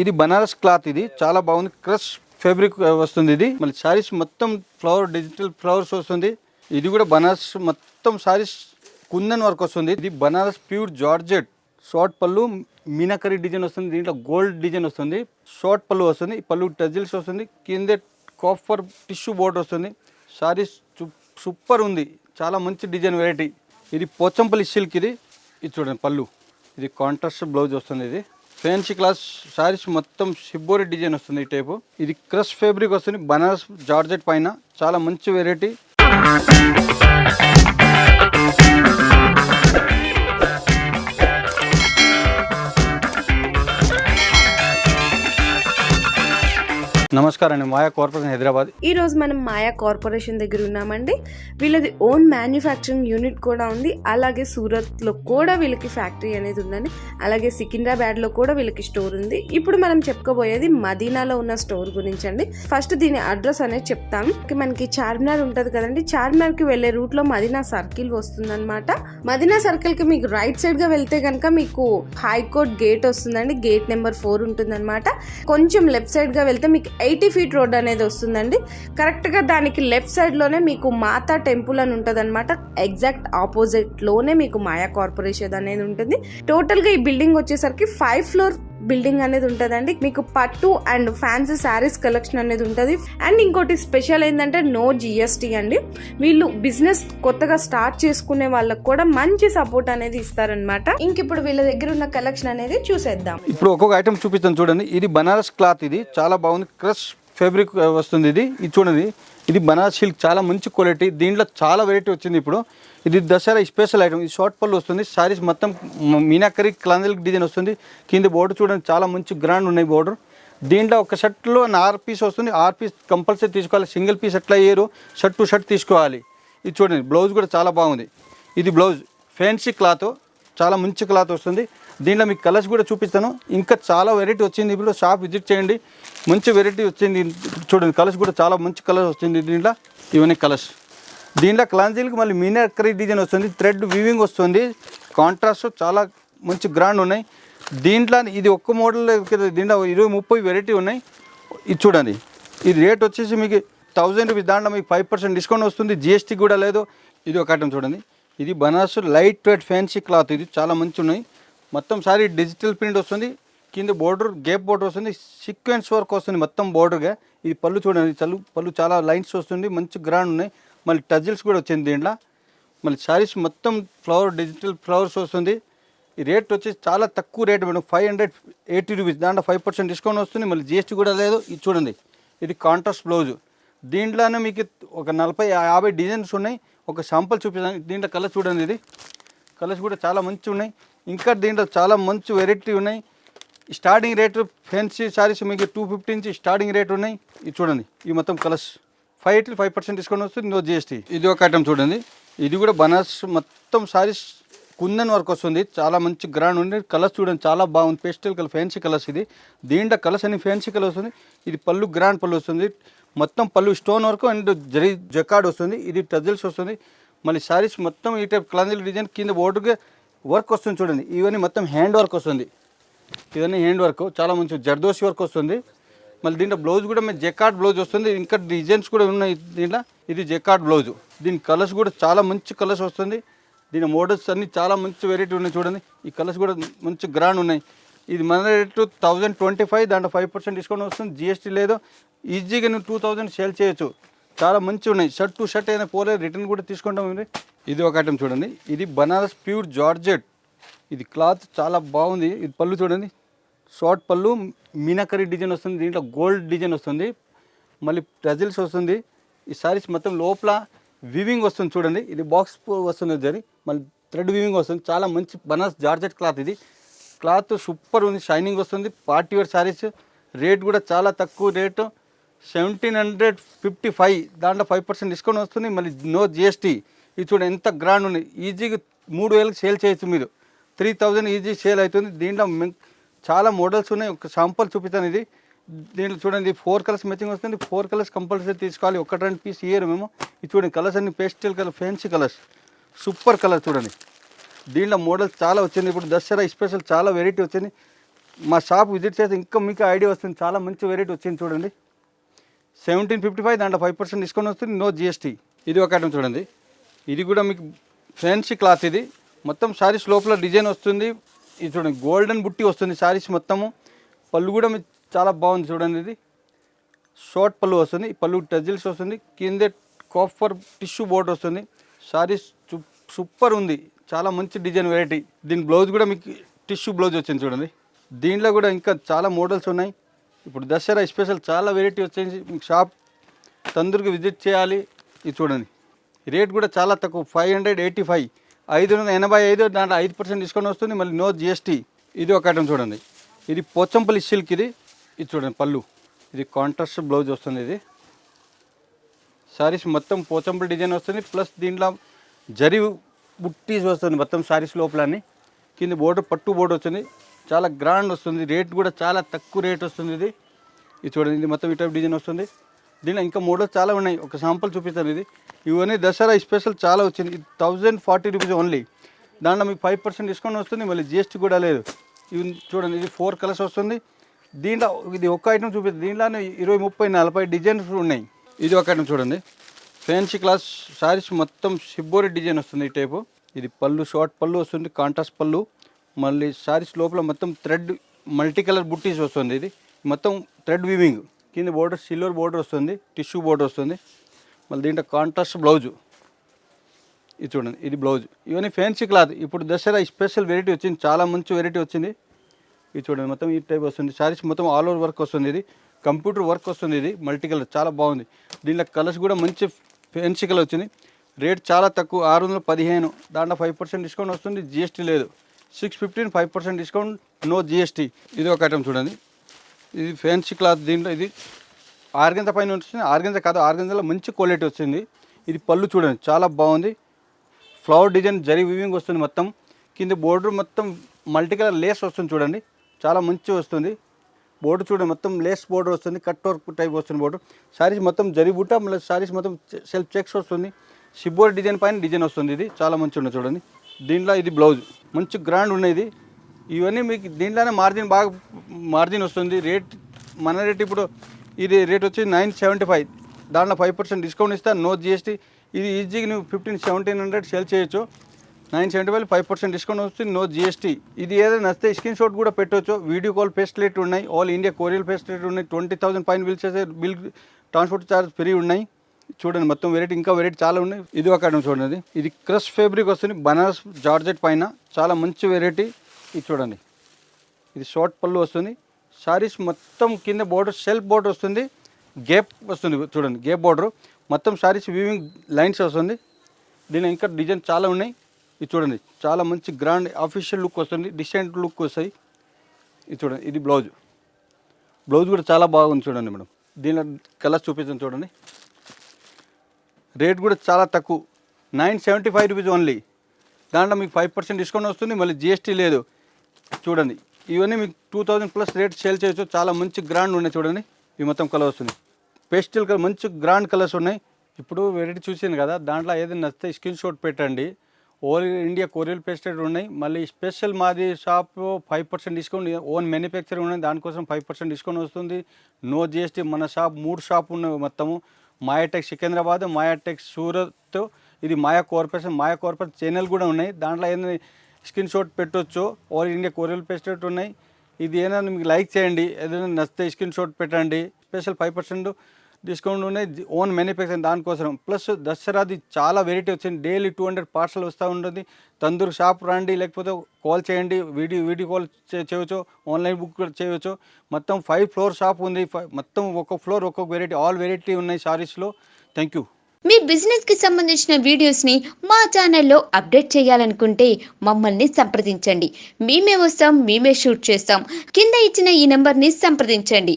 ఇది బనారస్ క్లాత్ ఇది. చాలా బాగుంది. క్రష్ ఫ్యాబ్రిక్ వస్తుంది ఇది. మళ్ళీ శారీస్ మొత్తం ఫ్లవర్ డిజిటల్ ఫ్లవర్స్ వస్తుంది. ఇది కూడా బనారస్ మొత్తం శారీస్ కుందన్ వర్క్ వస్తుంది. ఇది బనారస్ ప్యూర్ జార్జెట్. షార్ట్ పళ్ళు మీనాకరీ డిజైన్ వస్తుంది. దీంట్లో గోల్డ్ డిజైన్ వస్తుంది. షార్ట్ పళ్ళు వస్తుంది. పళ్ళు టజిల్స్ వస్తుంది. కింద కాఫర్ టిష్యూ బోర్డ్ వస్తుంది. శారీస్ సూపర్ ఉంది. చాలా మంచి డిజైన్ వెరైటీ. ఇది పోచంపల్లి సిల్క్ ఇది. ఇది చూడండి పళ్ళు. ఇది కాంట్రాస్ట్ బ్లౌజ్ వస్తుంది ఇది. ఫ్యాన్సీ క్లాస్ శారీస్ మొత్తం షిబ్బోరి డిజైన్ వస్తుంది ఈ టైపు ఇది క్రష్ ఫ్యాబ్రిక్ వస్తుంది. బనారస్ జార్జెట్ పైన చాలా మంచి వెరైటీ నమస్కారం అండి మాయా కార్పొరేషన్ హైదరాబాద్. ఈ రోజు మనం మాయా కార్పొరేషన్ దగ్గర ఉన్నామండి. వీళ్ళది ఓన్ మ్యానుఫ్యాక్చరింగ్ యూనిట్ కూడా ఉంది. అలాగే సూరత్లో కూడా వీళ్ళకి ఫ్యాక్టరీ అనేది ఉందండి. అలాగే సికింద్రాబాద్లో కూడా వీళ్ళకి స్టోర్ ఉంది. ఇప్పుడు మనం చెప్పుకోబోయేది మదీనాలో ఉన్న స్టోర్ గురించి అండి ఫస్ట్ దీని అడ్రస్ అనేది చెప్తాం. మనకి చార్మినార్ ఉంటది కదండి. చార్మినార్కి వెళ్ళే రూట్లో మదీనా సర్కిల్ వస్తుందన్నమాట. మదీనా సర్కిల్కి మీకు రైట్ సైడ్గా వెళ్తే కనుక మీకు హైకోర్ట్ గేట్ వస్తుందండి. గేట్ నెంబర్ ఫోర్ ఉంటుందన్నమాట. కొంచెం లెఫ్ట్ సైడ్గా వెళ్తే మీకు ఎయిటీ ఫీట్ రోడ్ అనేది వస్తుందండి. కరెక్ట్గా దానికి లెఫ్ట్ సైడ్లోనే మీకు మాతా టెంపుల్ అని ఉంటుందన్నమాట. ఎగ్జాక్ట్ ఆపోజిట్లోనే మీకు మాయా కార్పొరేషన్ అనేది ఉంటుంది. టోటల్గా ఈ బిల్డింగ్ వచ్చేసరికి ఫైవ్ ఫ్లోర్ బిల్డింగ్ అనేది ఉంటుందండి. మీకు పట్టు అండ్ ఫ్యాన్సీ శారీస్ కలెక్షన్ అనేది ఉంటుంది. అండ్ ఇంకోటి స్పెషల్ ఏంటంటే నో జిఎస్టీ అండి. వీళ్ళు బిజినెస్ కొత్తగా స్టార్ట్ చేసుకునే వాళ్ళకి కూడా మంచి సపోర్ట్ అనేది ఇస్తారనమాట ఇంక ఇప్పుడు వీళ్ళ దగ్గర ఉన్న కలెక్షన్ అనేది చూసేద్దాం. ఇప్పుడు ఒక్కొక్క ఐటమ్ చూపిస్తాను చూడండి. ఇది బనారస్ క్లాత్ ఇది. చాలా బాగుంది. క్రష్ ఫ్యాబ్రిక్ వస్తుంది ఇది. ఇది చూడండి. ఇది బనారస్ సిల్క్ చాలా మంచి క్వాలిటీ దీంట్లో చాలా వెరైటీ వచ్చింది ఇప్పుడు. ఇది దసరా స్పెషల్ ఐటమ్ ఇది షార్ట్ పళ్ళు వస్తుంది సారీస్ మొత్తం మ- మీనాకరీ క్లాంజల్ డిజైన్ వస్తుంది. కింద బోర్డర్ చూడండి చాలా మంచి గ్రాండ్ ఉన్నాయి బోర్డర్ దీంట్లో ఒక షర్ట్లో ఆరు పీస్ వస్తుంది ఆరు పీస్ కంపల్సరీ తీసుకోవాలి సింగిల్ పీస్ ఎట్లా వేయరు షర్ట్ టు షర్ట్ తీసుకోవాలి. ఇది చూడండి బ్లౌజ్ కూడా చాలా బాగుంది. ఇది బ్లౌజ్ ఫ్యాన్సీ క్లాత్ చాలా మంచి క్లాత్ వస్తుంది. దీంట్లో మీకు కలర్స్ కూడా చూపిస్తాను. ఇంకా చాలా వెరైటీ వచ్చింది ఇప్పుడు. షాప్ విజిట్ చేయండి. మంచి వెరైటీ వచ్చింది. చూడండి కలర్స్ కూడా చాలా మంచి కలర్స్ వచ్చింది దీంట్లో. ఇవన్నీ కలర్స్. దీంట్లో క్లాంజీలకి మళ్ళీ మీనాకరీ డిజైన్ వస్తుంది థ్రెడ్ వీవింగ్ వస్తుంది. కాంట్రాస్ట్ చాలా మంచి గ్రాండ్ ఉన్నాయి. దీంట్లో ఇది ఒక్క మోడల్ దీంట్లో ఇరవై ముప్పై వెరైటీ ఉన్నాయి. ఇది చూడండి. ఇది రేట్ వచ్చేసి మీకు థౌజండ్ రూపీస్ దాంట్లో మీకు ఫైవ్ పర్సెంట్ డిస్కౌంట్ వస్తుంది. జిఎస్టీ కూడా లేదు. ఇది ఒక ఐటమ్ చూడండి. ఇది Banaras light weight fancy cloth ఇది చాలా మంచి ఉన్నాయి. మొత్తం సారీ డిజిటల్ ప్రింట్ వస్తుంది కింద బోర్డర్ గేప్ బోర్డర్ వస్తుంది సీక్వెన్స్ వర్క్ వస్తుంది మొత్తం బోర్డర్గా. ఇది పళ్ళు చూడండి చల్లు పళ్ళు చాలా లైన్స్ వస్తుంది మంచి గ్రాండ్ ఉన్నాయి. మళ్ళీ టజిల్స్ కూడా వచ్చింది దీంట్లో. మళ్ళీ శారీస్ మొత్తం ఫ్లవర్ డిజిటల్ ఫ్లవర్స్ వస్తుంది. ఈ రేట్ వచ్చి చాలా తక్కువ rate madam five hundred eighty rupees. దాంట్లో ఫైవ్ పర్సెంట్ డిస్కౌంట్ వస్తుంది మళ్ళీ జిఎస్టీ కూడా లేదు. ఇది చూడండి ఇది కాంట్రాస్ట్ బ్లౌజ్. దీంట్లోనే మీకు ఒక నలభై యాభై డిజైన్స్ ఉన్నాయి. ఒక శాంపుల్ చూపిస్తాను. దీంట్లో కలర్ చూడండి ఇది. కలర్స్ కూడా చాలా మంచి ఉన్నాయి. ఇంకా దీంట్లో చాలా మంచి వెరైటీ ఉన్నాయి. స్టార్టింగ్ రేట్ ఫ్యాన్సీ శారీస్ మీకు టూ ఫిఫ్టీ నుంచి స్టార్టింగ్ రేట్ ఉన్నాయి. ఇది చూడండి ఈ మొత్తం colours five eighty five percent discount వస్తుంది నో జిఎస్టీ ఇది ఒక ఐటమ్ చూడండి. ఇది కూడా బనారస్ మొత్తం శారీస్ కుందన్ వర్క్ వస్తుంది. చాలా మంచి గ్రాండ్ ఉంది. కలర్స్ చూడండి చాలా బాగుంది. పేస్టల్ కలర్ ఫ్యాన్సీ కలర్స్ ఇది. దీంట్లో కలర్స్ అన్ని ఫ్యాన్సీ కలర్ వస్తుంది. ఇది పళ్ళు గ్రాండ్ పళ్ళు వస్తుంది. మొత్తం పళ్ళు stone work and zari jacquard వస్తుంది. ఇది టజిల్స్ వస్తుంది. మళ్ళీ శారీస్ మొత్తం ఈ టైప్ క్లాంజిల్ డిజైన్ కింద బోర్డుగా వర్క్ వస్తుంది చూడండి. ఇవన్నీ మొత్తం హ్యాండ్ వర్క్ వస్తుంది. ఇవన్నీ హ్యాండ్ వర్క్. చాలా మంచి జర్దోసి వర్క్ వస్తుంది. మళ్ళీ దీంట్లో బ్లౌజ్ కూడా మేము జెకార్డ్ బ్లౌజ్ వస్తుంది. ఇంకా డిజైన్స్ కూడా ఉన్నాయి దీంట్లో. ఇది జెకార్డ్ బ్లౌజ్. దీని కలర్స్ కూడా చాలా మంచి కలర్స్ వస్తుంది. దీని మోడల్స్ అన్నీ చాలా మంచి వెరైటీ ఉన్నాయి చూడండి. ఈ కలర్స్ కూడా మంచి గ్రాండ్ ఉన్నాయి. ఇది మన రేటు థౌజండ్ ట్వంటీ ఫైవ్ దాంట్లో ఫైవ్ పర్సెంట్ డిస్కౌంట్ వస్తుంది. జిఎస్టీ లేదు. ఈజీగా నువ్వు టూ థౌజండ్ సేల్ చేయొచ్చు. చాలా మంచి ఉన్నాయి షర్ట్ టు షర్ట్ అయినా పోలే రిటర్న్ కూడా తీసుకుంటాం ఇది. ఇది ఒక ఐటమ్ చూడండి. ఇది బనారస్ ప్యూర్ జార్జెట్. ఇది క్లాత్ చాలా బాగుంది. ఇది పళ్ళు చూడండి. షార్ట్ పళ్ళు మీనాకరీ డిజైన్ వస్తుంది. దీంట్లో గోల్డ్ డిజైన్ వస్తుంది. మళ్ళీ టజిల్స్ వస్తుంది. ఈ సారీస్ మొత్తం లోపల వివింగ్ వస్తుంది చూడండి. ఇది బాక్స్ వస్తుంది జరి. మళ్ళీ థ్రెడ్ వివింగ్ వస్తుంది. చాలా మంచి బనారస్ జార్జెట్ క్లాత్ ఇది. క్లాత్ సూపర్ ఉంది. షైనింగ్ వస్తుంది. పార్టీ వేర్ శారీస్ రేట్ కూడా చాలా తక్కువ rate. Seventeen hundred fifty five దాంట్లో ఫైవ్ పర్సెంట్ డిస్కౌంట్ వస్తుంది. మళ్ళీ నో జిఎస్టీ ఇది చూడండి ఎంత గ్రాండ్ ఉంది. ఈజీగా మూడు వేలకు సేల్ చేయొచ్చు మీరు. త్రీ థౌజండ్ ఈజీ సేల్ అవుతుంది. దీంట్లో చాలా మోడల్స్ ఉన్నాయి. ఒక శాంపుల్ చూపిస్తాను ఇది. దీంట్లో చూడండి ఫోర్ కలర్స్ మ్యాచింగ్ వస్తుంది. ఫోర్ కలర్స్ కంపల్సరీ తీసుకోవాలి. ఒక రెండు పీస్ ఇయర్ మేము. ఇది చూడండి కలర్స్ అన్ని pastel colour fancy colours. Super colour చూడండి. దీంట్లో మోడల్స్ చాలా వచ్చింది. ఇప్పుడు దసరా స్పెషల్ చాలా వెరైటీ వచ్చింది. మా షాప్ విజిట్ చేస్తే ఇంకా మీకు ఐడియా వస్తుంది. చాలా మంచి వెరైటీ వచ్చింది చూడండి. సెవెంటీన్ ఫిఫ్టీ ఫైవ్ దాంట్లో ఫైవ్ పర్సెంట్ డిస్కౌంట్ వస్తుంది నో జిఎస్టీ ఇది ఒక ఐటమ్ చూడండి. ఇది కూడా మీకు ఫ్యాన్సీ క్లాత్ ఇది. మొత్తం శారీస్ లోపల డిజైన్ వస్తుంది. ఇది చూడండి గోల్డెన్ బుట్టి వస్తుంది శారీస్ మొత్తము. పళ్ళు కూడా మీకు చాలా బాగుంది చూడండి ఇది. షార్ట్ పళ్ళు వస్తుంది పళ్ళు టజిల్స్ వస్తుంది. కింద కాఫర్ టిష్యూ బోర్డర్ వస్తుంది. శారీస్ సూపర్ ఉంది. చాలా మంచి డిజైన్ వెరైటీ దీని బ్లౌజ్ కూడా మీకు టిష్యూ బ్లౌజ్ వచ్చింది చూడండి. దీంట్లో కూడా ఇంకా చాలా మోడల్స్ ఉన్నాయి. ఇప్పుడు దసరా స్పెషల్ చాలా వెరైటీ వచ్చింది మీకు షాప్ తొందరగా విజిట్ చేయాలి. ఇది చూడండి. రేట్ కూడా చాలా తక్కువ. ఫైవ్ హండ్రెడ్ ఎయిటీ ఫైవ్ ఐదు వందల ఎనభై ఐదు దాంట్లో ఐదు పర్సెంట్ డిస్కౌంట్ వస్తుంది. మళ్ళీ నో జిఎస్టీ ఇది ఒక ఐటమ్ చూడండి. ఇది పోచంపల్లి సిల్క్ ఇది. ఇది చూడండి పళ్ళు. ఇది కాంట్రాస్ట్ బ్లౌజ్ వస్తుంది ఇది. శారీస్ మొత్తం పోచంపల్లి డిజైన్ వస్తుంది. ప్లస్ దీంట్లో జరి బుట్టీస్ వస్తుంది మొత్తం సారీస్ లోపలని కింద బోర్డర్ పట్టు బోర్డర్ వస్తుంది. చాలా గ్రాండ్ వస్తుంది. రేట్ కూడా చాలా తక్కువ రేట్ వస్తుంది ఇది. ఇది చూడండి ఇది మొత్తం ఈ టైప్ డిజైన్ వస్తుంది. దీనిలో ఇంకా మోడల్స్ చాలా ఉన్నాయి. ఒక శాంపుల్ చూపిస్తాను ఇది. ఇవన్నీ దసరా స్పెషల్ చాలా వచ్చింది. ఇది థౌజండ్ ఫార్టీ రూపీస్ ఓన్లీ దాంట్లో మీకు ఫైవ్ పర్సెంట్ డిస్కౌంట్ వస్తుంది. మళ్ళీ జిఎస్టీ కూడా లేదు. ఇవి చూడండి ఇది ఫోర్ కలర్స్ వస్తుంది. దీంట్లో ఇది ఒక్క ఐటమ్ చూపిస్తుంది దీంట్లోనే ఇరవై ముప్పై నలభై డిజైన్స్ ఉన్నాయి. ఇది ఒక ఐటమ్ చూడండి. ఫ్యాన్సీ క్లాస్ శారీస్ మొత్తం సిబ్బోరి డిజైన్ వస్తుంది ఈ టైపు ఇది పళ్ళు షార్ట్ పళ్ళు వస్తుంది కాంట్రాస్ట్ పళ్ళు. మళ్ళీ సారీస్ లోపల మొత్తం థ్రెడ్ మల్టీ కలర్ బుట్టీస్ వస్తుంది ఇది. మొత్తం థ్రెడ్ వీవింగ్. కింద బోర్డర్ సిల్వర్ బోర్డర్ వస్తుంది టిష్యూ బోర్డర్ వస్తుంది. మళ్ళీ దీంట్లో కాంట్రాస్ట్ బ్లౌజు ఇది చూడండి ఇది బ్లౌజ్ ఇవన్నీ ఫ్యాన్సీ క్లాత్ ఇప్పుడు దసరా స్పెషల్ వెరైటీ వచ్చింది చాలా మంచి వెరైటీ వచ్చింది. ఇది చూడండి మొత్తం ఈ టైప్ వస్తుంది. సారీస్ మొత్తం ఆల్ ఓవర్ వర్క్ వస్తుంది ఇది. కంప్యూటర్ వర్క్ వస్తుంది ఇది మల్టీ కలర్ చాలా బాగుంది. దీంట్లో కలర్స్ కూడా మంచి ఫ్యాన్సీ కలర్ వచ్చింది. రేట్ చాలా తక్కువ ఆరు వందల పదిహేను. దాంట్లో ఫైవ్ పర్సెంట్ డిస్కౌంట్ వస్తుంది జిఎస్టీ లేదు. Six fifteen five percent discount no GST ఇది ఒక ఐటమ్ చూడండి. ఇది ఫ్యాన్సీ క్లాత్ దీంట్లో ఇది ఆర్గంజ పైన వచ్చింది. ఆర్గంజ కాదు ఆర్గంజలో మంచి క్వాలిటీ వచ్చింది. ఇది పళ్ళు చూడండి చాలా బాగుంది. ఫ్లవర్ డిజైన్ జరీ వివింగ్ వస్తుంది మొత్తం. కింద బోర్డర్ మొత్తం మల్టీ కలర్ లేస్ వస్తుంది చూడండి. చాలా మంచి వస్తుంది. బోర్డర్ చూడండి మొత్తం లేస్ బోర్డర్ వస్తుంది కట్ వర్క్ టైప్ వస్తుంది బోర్డర్ సారీస్ మొత్తం జరీ బుట్ట మళ్ళీ సారీస్ మొత్తం సెల్ఫ్ చెక్స్ వస్తుంది. షిబ్బోర్ డిజైన్ పైన డిజైన్ వస్తుంది ఇది. చాలా మంచి ఉంది చూడండి. దీంట్లో ఇది బ్లౌజ్ మంచి గ్రాండ్ ఉన్నది. ఇవన్నీ మీకు దీంట్లోనే మార్జిన్ బాగా మార్జిన్ వస్తుంది. రేట్ మన రేట్ ఇప్పుడు ఇది రేట్ వచ్చి నైన్ సెవెంటీ ఫైవ్ దాంట్లో ఫైవ్ పర్సెంట్ డిస్కౌంట్ ఇస్తా నో జిఎస్టీ ఇది ఈజీగా నువ్వు ఫిఫ్టీన్ సెవెంటీన్ హండ్రెడ్ సేల్ చేయొచ్చు. Nine seventy five five percent discount వస్తుంది నో జిఎస్టీ ఇది ఏదైనా నచ్చితే స్క్రీన్ షాట్ కూడా పెట్టవచ్చు వీడియో కాల్ ఫెసిలిటీ ఉన్నాయి. ఆల్ ఇండియా కొరియర్ ఫెసిలిటీ ఉన్నాయి. ట్వంటీ థౌసండ్ పైన బిల్ చేసే బిల్ ట్రాన్స్పోర్ట్ ఛార్జ్ ఫ్రీ ఉన్నాయి. చూడండి మొత్తం వెరైటీ ఇంకా వెరైటీ చాలా ఉన్నాయి. ఇది ఒక ఐటమ్ చూడండి. ఇది క్రష్ ఫేబ్రిక్ వస్తుంది బనారస్ జార్జెట్ పైన. చాలా మంచి వెరైటీ ఇది చూడండి. ఇది షార్ట్ పళ్ళు వస్తుంది. శారీస్ మొత్తం కింద బోర్డర్ సెల్ఫ్ బోర్డర్ వస్తుంది. గేప్ వస్తుంది చూడండి గేప్ బోర్డర్ మొత్తం శారీస్ వీవింగ్ లైన్స్ వస్తుంది. దీని ఇంకా డిజైన్ చాలా ఉన్నాయి. ఇది చూడండి చాలా మంచి గ్రాండ్ ఆఫీషియల్ లుక్ వస్తుంది. డిసెంట్ లుక్ వస్తాయి. ఇది చూడండి ఇది బ్లౌజ్ బ్లౌజ్ కూడా చాలా బాగుంది చూడండి మేడం. దీనిలో కలర్స్ చూపించండి చూడండి. రేట్ కూడా చాలా తక్కువ. Nine seventy five rupees only దాంట్లో మీకు ఫైవ్ పర్సెంట్ డిస్కౌంట్ వస్తుంది మళ్ళీ జిఎస్టీ లేదు. చూడండి ఇవన్నీ మీకు two thousand plus rate sale చేయొచ్చు. చాలా మంచి గ్రాండ్ ఉన్నాయి చూడండి ఇవి మొత్తం కలర్ వస్తుంది. పేస్టల్ కలర్ మంచి గ్రాండ్ కలర్స్ ఉన్నాయి. ఇప్పుడు వెరైటీ చూసాను కదా దాంట్లో ఏదైనా నచ్చితే స్క్రీన్ షాట్ పెట్టండి. ఓల్ ఇండియా కొరియల్ పేస్టెడ్ ఉన్నాయి. మళ్ళీ స్పెషల్ మాది shop five percent discount own manufacturing ఉన్నాయి. దానికోసం ఫైవ్ పర్సెంట్ డిస్కౌంట్ వస్తుంది. నో జిఎస్టీ మన షాప్ మూడు షాప్ ఉన్నాయి మొత్తము. మాయాటెక్ సికింద్రాబాద్ మాయాటెక్ సూరత్ ఇది Maya corporation Maya corporation channel కూడా ఉన్నాయి. దాంట్లో ఏదైనా స్క్రీన్ షాట్ పెట్టొచ్చు ఆల్ ఇండియా కొరియల్ పెస్టెట్ ఉన్నాయి. ఇది ఏదైనా మీకు లైక్ చేయండి ఏదైనా నచ్చితే స్క్రీన్ షాట్ పెట్టండి. స్పెషల్ ఫైవ్ పర్సెంట్ డిస్కౌంట్ ఉన్నాయి. ఓన్ మ్యానుఫ్యాక్చరింగ్ దానికోసం ప్లస్ దసరాది చాలా వెరైటీ వచ్చింది. డైలీ టూ హండ్రెడ్ పార్సల్ వస్తూ ఉంటుంది. తందూరు షాప్ రండి లేకపోతే కాల్ చేయండి. వీడియో వీడియో కాల్ చేయవచ్చు ఆన్లైన్ బుక్ కూడా చేయవచ్చు మొత్తం ఫైవ్ ఫ్లోర్ షాప్ ఉంది. మొత్తం ఒక్కొక్క ఫ్లోర్ ఒక్కొక్క వెరైటీ ఆల్ వెరైటీ ఉన్నాయి సారీస్లో థ్యాంక్ యూ. మీ బిజినెస్కి సంబంధించిన వీడియోస్ని మా ఛానల్లో అప్డేట్ చేయాలనుకుంటే మమ్మల్ని సంప్రదించండి. మేమే వస్తాం మేమే షూట్ చేస్తాం. కింద ఇచ్చిన ఈ నెంబర్ని సంప్రదించండి.